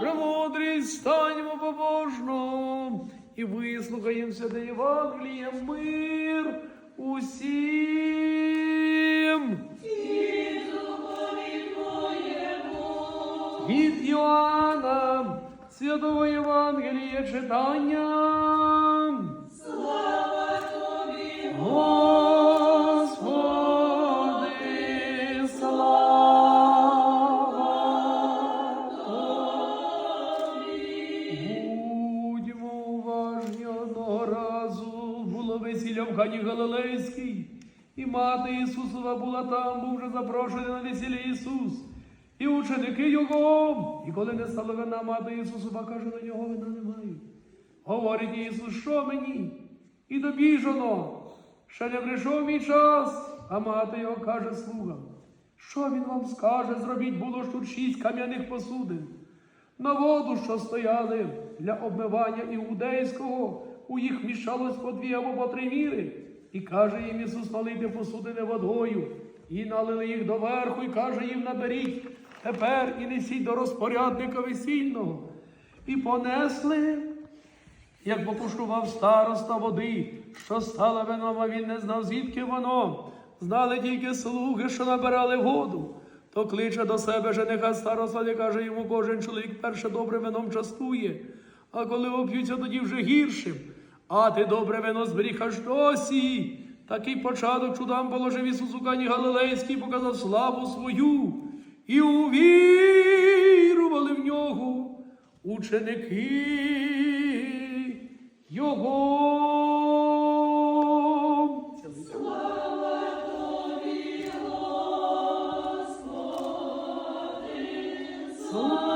Премудрість, станьмо побожно і вислухаємо святе Євангеліє мир усім. Від Йоанна, Святого Євангелія читання. Будьмо уважні одного разу. Було весілля в Кані Галилейській, і мати Ісусова була там, був вже запрошений на весілля Ісус. І ученики його, і коли не стало вина, мати Ісусова каже, на нього вина немає. Говорить Ісус, що мені? І тобі жоно, ще не прийшов мій час, а мати його каже слугам. Що він вам скаже? Зробіть було ж тут шість кам'яних посудин. На воду, що стояли для обмивання іудейського, у їх мішалось по дві або по три міри. І каже їм Ісус налити посудини водою, і налили їх доверху, і каже їм наберіть тепер і несіть до розпорядника весільного. І понесли, як покуштував староста води, що стала вином, а він не знав, звідки воно. Знали тільки слуги, що набирали воду. То кличе до себе жениха староста і каже йому, кожен чоловік перше добре вином частує, а коли оп'ються, тоді вже гіршим. А ти добре вино зберіг аж досі. Такий початок чудам положив Ісус у Кані Галилейській, показав славу свою. І увірували в нього ученики Його. assunto.